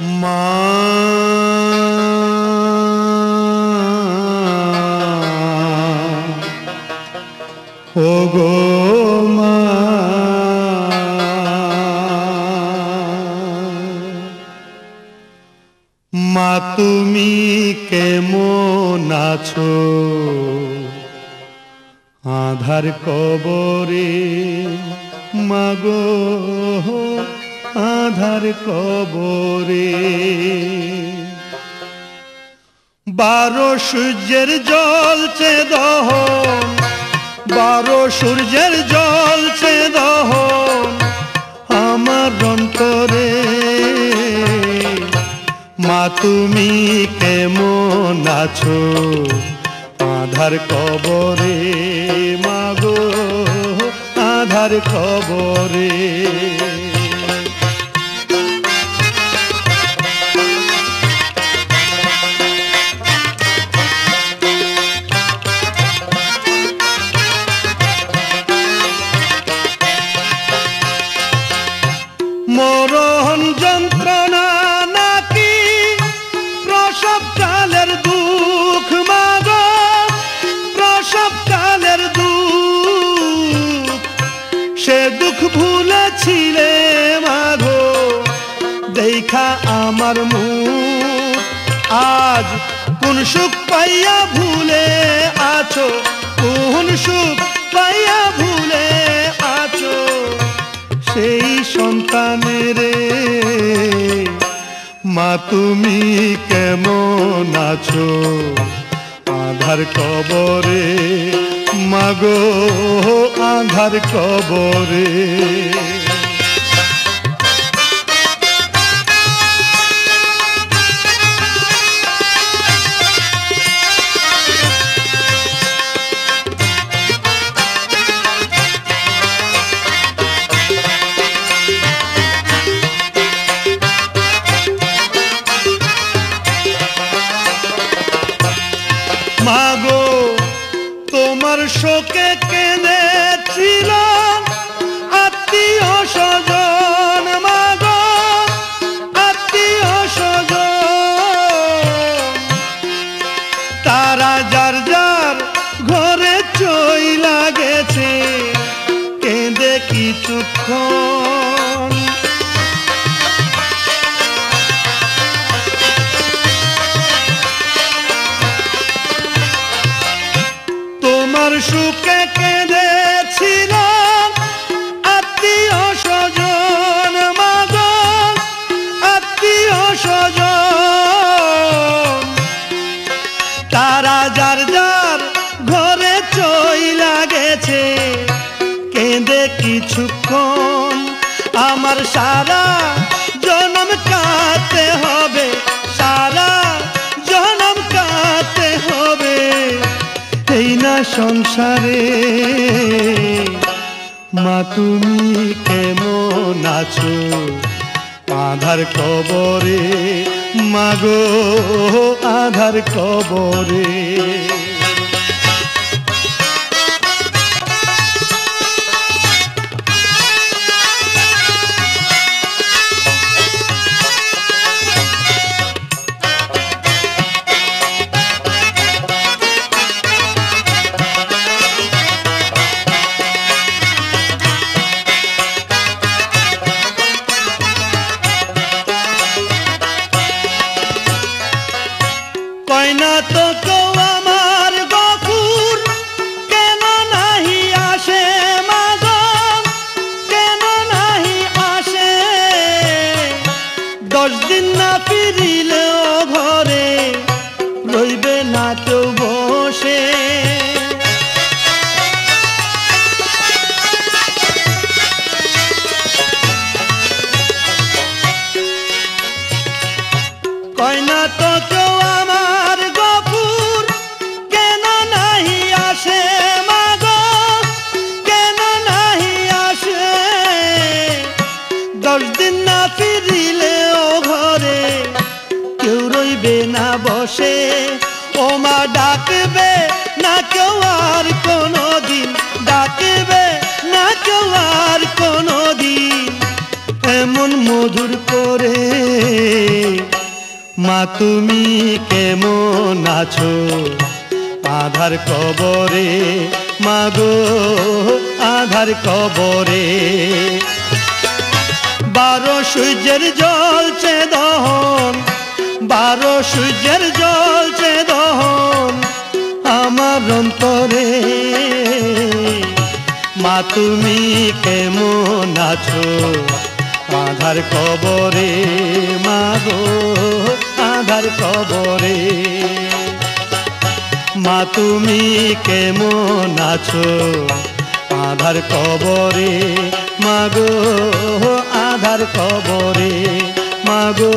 মা ও মা তুমি কেমন আছো? আধার কবরে মাগো আধার কবরে। বারো সূর্যের জলছে দহন, বারো সূর্যের জলছে দহন আমার অন্তরে। মা, তুমি কেমন আছো? আধার কবরে মাগো আধার কবরে। কালের দুঃখ মাগ, প্রসব কালের দুঃখ। সে দুঃখ ভুলেছিলে মাগো, দেখা আমার মুখ। আজ কোন সুখ পাইয়া ভুলে আছো, কোন সুখ পাইয়া ভুলে আছো। সেই সন্তানের মা তুমি কেমন আছো? আধার কবরে মাগো আধার কবরে। কিছুক্ষণ আমার সারা জনম কাতে হবে, সারা জনম কাতে হবে। এই না সংসারে, মা তুমি কেমন আছো? আধার কবরে মাগো আধার কবরে। ফিরিলেও ঘরে রইবে না কেউ বসে। বসে। ও মা ডাকবে, না কেউ আর কোনো দিন ডাকবে, না কেউ আর কোনো দিন এমন মধুর করে, মা তুমি কেমন আছো? আধার কবরে মাগো আধার কবরে। বারো সূর্যের জলছে দহন বারো সূর্যের জলছে দহন আমার অন্তরে। মা, তুমি কেমন আছো? আধার কবরে মাগো আধার কবরে। মা, তুমি কেমন আছো? আধার কবরে মাগো আধার কবরে। মাগো